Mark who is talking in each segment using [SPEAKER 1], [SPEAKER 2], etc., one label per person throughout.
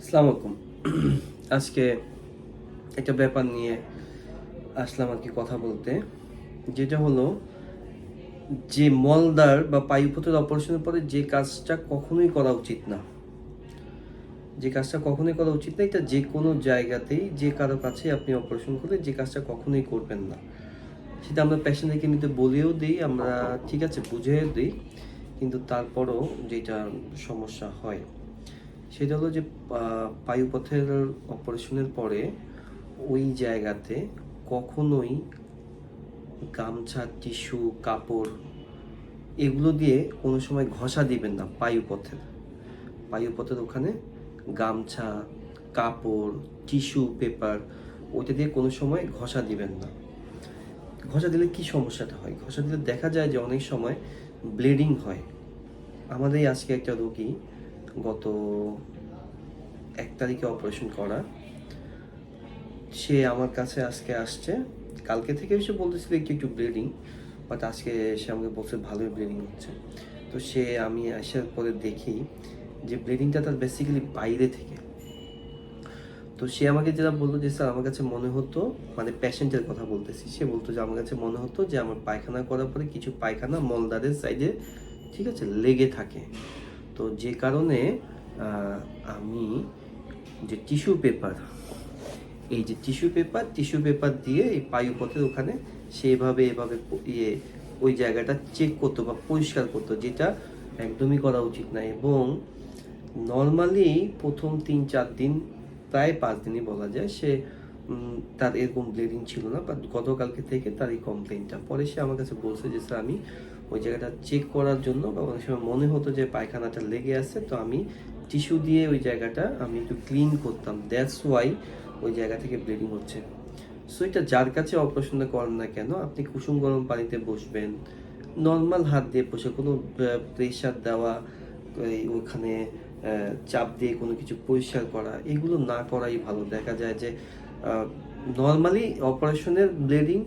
[SPEAKER 1] আসসালামু আলাইকুম। আজকে একটা ব্যাপার নিয়ে আসলাম আর কি কথা বলতে। যেটা হলো, যে মলদার বা পায়ুপথের অপারেশনের পরে যে কাজটা কখনোই করা উচিত না। যে কাজটা কখনোই করা উচিত না, এটা যে কোনো জায়গাতেই, যে কারও কাছে আপনি অপারেশন করলে যে কাজটা কখনোই করবেন না। সেটা আমরা পেশেন্টদেরকে নিতে বলেও দিই, আমরা ঠিক আছে বুঝেও দিই, কিন্তু তারপরও যেটা সমস্যা হয়। সেটা হলো যে আহ, পায়ুপথের অপারেশনের পরে ওই জায়গাতে কখনোই গামছা টিস্যু কাপড় এগুলো দিয়ে কোনো সময় ঘষা দিবেন না পায়ুপথের পায়ুপথের ওখানে গামছা কাপড় টিস্যু পেপার ওইটা দিয়ে কোনো সময় ঘষা দিবেন না। ঘষা দিলে কি সমস্যাটা হয়? ঘষা দিলে দেখা যায় যে অনেক সময় ব্লিডিং হয়। আমাদের আজকে একটা রোগী গত এক তারিখে অপারেশন করা। সে আমার কাছে আজকে আসছে। কালকে থেকে সে বলতেছিল একটু একটু ব্লিডিং বাট আজকে সে আমাকে বলছে ভালোই ব্লিডিং হচ্ছে। তো সে আমি আসার পরে দেখি যে ব্লিডিংটা তার বেসিক্যালি বাইরে থেকে। তো সে আমাকে যেটা বলল যে, স্যার, আমার কাছে মনে হতো মানে প্যাশেন্টের কথা বলতেছি, সে বলতো যে, আমার কাছে মনে হতো যে, আমার পায়খানা করার পরে কিছু পায়খানা মলদারের সাইডে ঠিক আছে, লেগে থাকে। তো যে কারণে আমি যে টিস্যু পেপার এই যে টিস্যু পেপার টিস্যু পেপার দিয়ে এই পায়ুপথের ওখানে সেভাবে, এভাবে ইয়ে ওই জায়গাটা চেক করতো বা পরিষ্কার করতো, যেটা একদমই করা উচিত না। এবং নর্মালি প্রথম তিন চার দিন, প্রায় পাঁচ দিনই বলা যায়, সে তার এরকম ব্লিডিং ছিল না বাট গতকালকে থেকে তার এই কমপ্লেনটা পরে সে আমার কাছে বলছে যে, স্যার, আমি ওই জায়গাটা চেক করার জন্য বা অনেক সময় মনে হতো যে, পায়খানাটা লেগে আছে, তো আমি টিস্যু দিয়ে ওই জায়গাটা আমি একটু ক্লিন করতাম। দ্যাটস ওয়াই ওই জায়গা থেকে ব্লিডিং হচ্ছে। সো এটা যার কাছে অপারেশনটা করেন না কেন, আপনি কুসুম গরম পানিতে বসবেন নর্মাল হাত দিয়ে বসে কোনো প্রেশার দেওয়া ওখানে চাপ দিয়ে কোনো কিছু পরিষ্কার করা, এগুলো না করাই ভালো। দেখা যায় যে নর্মালি অপারেশনের ব্লিডিং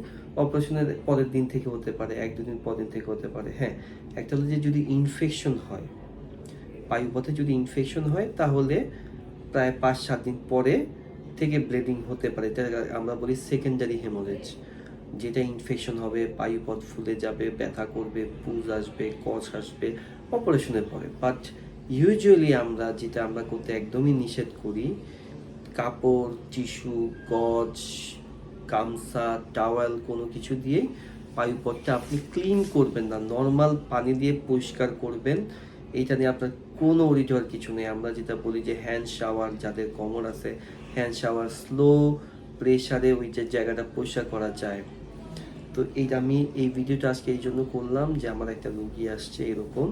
[SPEAKER 1] অপারেশনের পরের দিন থেকে হতে পারে, এক দুদিন পর দিন থেকে হতে পারে। হ্যাঁ একটা হলো যে যদি ইনফেকশন হয়, বায়ুপথে যদি ইনফেকশন হয়, তাহলে প্রায় পাঁচ সাত দিন পরে থেকে ব্লিডিং হতে পারে। এটা আমরা বলি সেকেন্ডারি হেমোরেজ যেটা ইনফেকশন হবে, বায়ুপথ ফুলে যাবে, ব্যথা করবে, পুজ আসবে কচ আসবে অপারেশনের পরে। বাট ইউজুয়ালি আমরা যেটা আমরা করতে একদমই নিষেধ করি কাপড়, টিস্যু, গজ, গামছা, টাওয়েল কোনো কিছু দিয়েই বায়ুপথটা আপনি ক্লিন করবেন না। নর্মাল পানি দিয়ে পরিষ্কার করবেন। এইটা নিয়ে আপনার কোনো অরিজর কিছু নেই। আমরা যেটা বলি যে হ্যান্ড শাওয়ার যাদের কমন আছে হ্যান্ড শাওয়ার স্লো প্রেশারে ওই যে জায়গাটা পরিষ্কার করা যায়। তো এইটা আমি এই ভিডিওটা আজকে এই জন্য করলাম যে আমার একটা রুগী আসছে এরকম।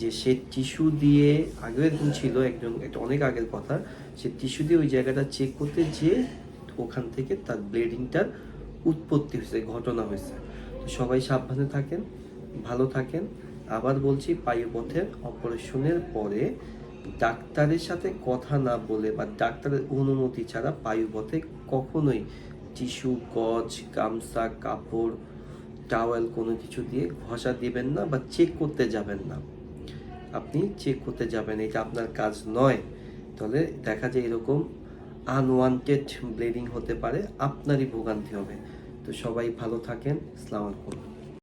[SPEAKER 1] যে সে টিস্যু দিয়ে আগেও এরকম ছিল, একজন একটা অনেক আগের কথা, সে টিস্যু দিয়ে ওই জায়গাটা চেক করতে যে ওখান থেকে তার ব্লিডিংটার উৎপত্তি হয়েছে, ঘটনা হয়েছে। তো সবাই সাবধানে থাকেন, ভালো থাকেন। আবার বলছি পায়ুপথের অপারেশনের পরে ডাক্তারের সাথে কথা না বলে বা ডাক্তারের অনুমতি ছাড়া পায়ুপথে কখনোই টিস্যু গজ, গামছা, কাপড় টাওয়েল কোনো কিছু দিয়ে ঘষা দিবেন না বা চেক করতে যাবেন না। আপনি চেক করতে যাবেন এটা আপনার কাজ নয়, তাহলে দেখা যায় এরকম আনওয়ান্টেড ব্লিডিং হতে পারে, আপনারই ভোগান্তি হবে। তো সবাই ভালো থাকেন আলাইকুম।